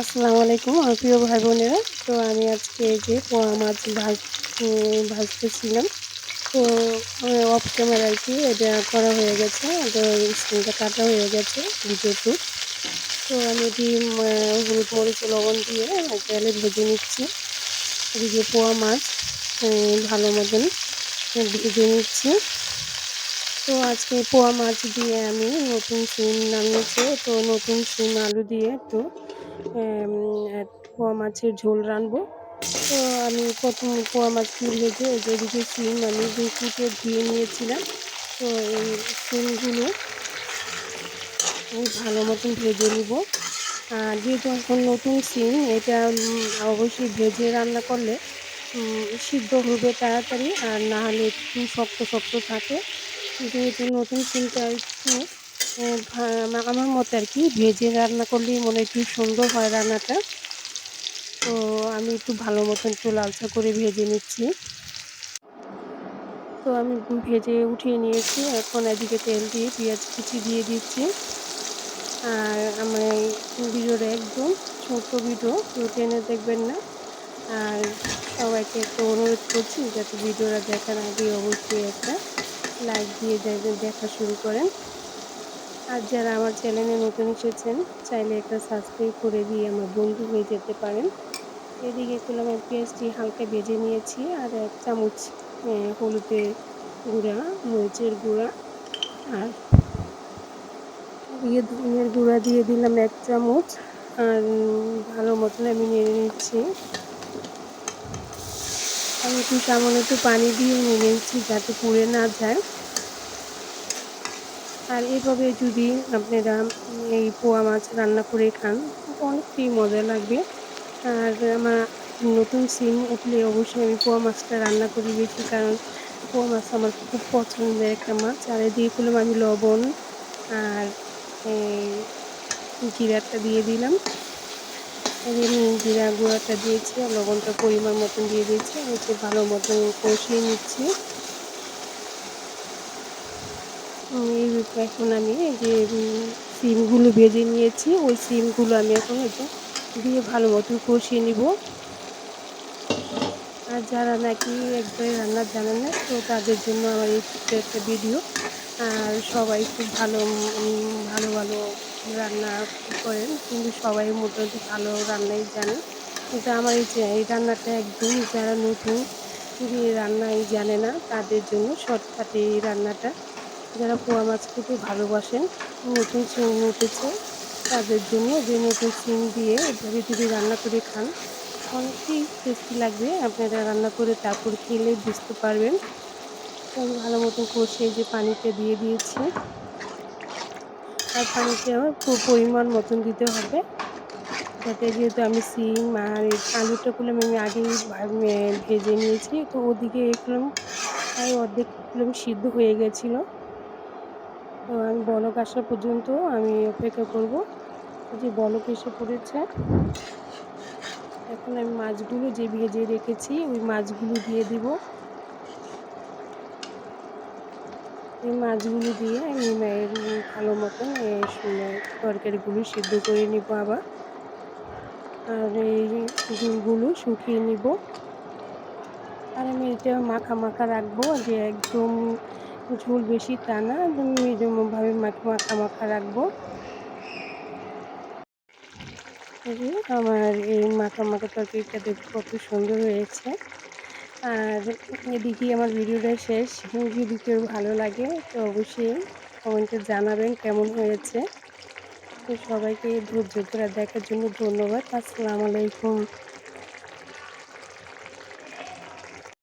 আসসালামু আলাইকুম, আমার প্রিয় ভাই বোনেরা তো আমি আজকে যে পোয়া মাছ ভাজ ভাজতেছিলাম। তো অফ ক্যামেরা আর কি, এটা করা হয়ে গেছে। স্ক্রিনটা কাটা হয়ে গেছে ভিডিওটু তো আমি এটি হলুদ মরিচ, লবণ দিয়ে তেলে ভেজে নিচ্ছি। এদিকে পোয়া মাছ ভালো মতন ভেজে নিচ্ছি। তো আজকে পোয়া মাছ দিয়ে আমি নতুন সিম নামিয়েছে। তো নতুন সিম আলু দিয়ে একটু পোয়া মাছের ঝোল রানবো তো আমি প্রথম পোয়া মাছটি ভেজে যেদিকে সিম আমি দু কুটে ধুয়ে নিয়েছিলাম। তো এই সিমগুলো আমি ভালো মতন ভেজে নিব। আর যেহেতু এখন নতুন সিম এটা অবশ্যই ভেজে রান্না করলে সিদ্ধ হবে তাড়াতাড়ি আর না হলে একটু শক্ত শক্ত থাকে। যেহেতু নতুন সিমটা একটু আমার মতে আর কি, ভেজে রান্না করলেই মনে একটু সুন্দর হয় রান্নাটা। তো আমি একটু ভালো মতন একটু লালচা করে ভেজে নিচ্ছি। তো আমি ভেজে উঠিয়ে নিয়েছি, এখন এদিকে তেল দিয়ে পেঁয়াজ কুচি দিয়ে দিচ্ছি। আর আমার ভিডিওটা একদম ছোট ভিডিও, কেউ টেনে দেখবেন না। আর সবাইকে একটু অনুরোধ করছি, যাতে ভিডিওটা দেখার আগে অবশ্যই একটা লাইক দিয়ে দেখবেন দেখা শুরু করেন। আর যারা আমার চ্যানেলে নতুন এসেছেন, চাইলে একটা সাবস্ক্রাইব করে দিয়ে আমার বন্ধু হয়ে যেতে পারেন। এদিকে করলাম আমি পেঁয়াজটি হালকা ভেজে নিয়েছি আর এক চামচ হলুদের গুঁড়া, মরিচের গুঁড়া আর দিয়ে ধনিয়ার গুঁড়া দিয়ে দিলাম এক চামচ আর ভালো মতন আমি নেড়ে নিচ্ছি। আমি একটু সামান্য একটু পানি দিয়ে নেড়ে নিচ্ছি যাতে পুড়ে না যায়। আর এভাবে যদি আপনারা এই পোয়া মাছ রান্না করে খান, অনেকটাই মজা লাগবে। আর আমার নতুন সিম উঠলে অবশ্যই আমি পোয়া মাছটা রান্না করি বেশি, কারণ পোয়া মাছ আমার খুব পছন্দের একটা মাছ। আর দিয়ে করলাম আমি লবণ আর জিরাটা দিয়ে দিলাম। জিরা গুঁড়াটা দিয়েছি, আর লবণটা পরিমাণ মতন দিয়ে দিয়েছি। হচ্ছে ভালো মতন কষিয়ে নিচ্ছি। এই এখন আমি যে সিমগুলো ভেজে নিয়েছি। ওই সিমগুলো আমি এখন এটা দিয়ে ভালো মতন কষিয়ে নিব। আর যারা নাকি একবারে রান্না জানেন না, তো তাদের জন্য আমার এই একটা ভিডিও আর সবাই খুব ভালো ভালো ভালো রান্না করেন। কিন্তু সবাই মোটামুটি ভালো রান্নাই জানে। কিন্তু আমার এই এই রান্নাটা একদম যারা নতুন রান্নাই জানে না, তাদের জন্য শর্টকাটে এই রান্নাটা। যারা পোয়া মাছ খেতে ভালোবাসেন, নতুন সিম উঠেছে, তাদের জন্য যে নতুন সিম দিয়ে এভাবে যদি রান্না করে খান। অনেকই টেস্টি লাগবে, আপনারা রান্না করে তারপর খেলে বুঝতে পারবেন। আমি ভালো মতো কষে যে পানিটা দিয়ে দিয়েছি আর পানিটা পরিমাণ মতন দিতে হবে। যাতে যেহেতু আমি সিম আর আলুটা করলাম আমি আগেই ভেজে নিয়েছি, তো ওদিকে এগুলো অর্ধেক সিদ্ধ হয়ে গেছিল। আমি বলক আসা পর্যন্ত আমি অপেক্ষা করব। যে বলক এসে পড়েছে। এখন আমি মাছগুলো যে ভেজে রেখেছি, ওই মাছগুলো দিয়ে দিব। এই মাছগুলো দিয়ে আমি মায়ের ভালো মতন তরকারিগুলো সিদ্ধ করে নিব আবার। আর এই গুলগুলো শুকিয়ে নিব। আর আমি এটা মাখা মাখা রাখব যে একদম ঝোল বেশি তা না একদম মিডিয়ামভাবে মাখা মাখা মাখা রাখব আমার এই মাখা মাখা তরকারিটা দেখতে কত সুন্দর হয়েছে। আর এদিকে আমার ভিডিওটা শেষ। যদি কেউ ভালো লাগে তো অবশ্যই কমেন্টে জানাবেন কেমন হয়েছে। তো সবাইকে ধৈর্য ধরে দেখার জন্য ধন্যবাদ। আসসালামু আলাইকুম।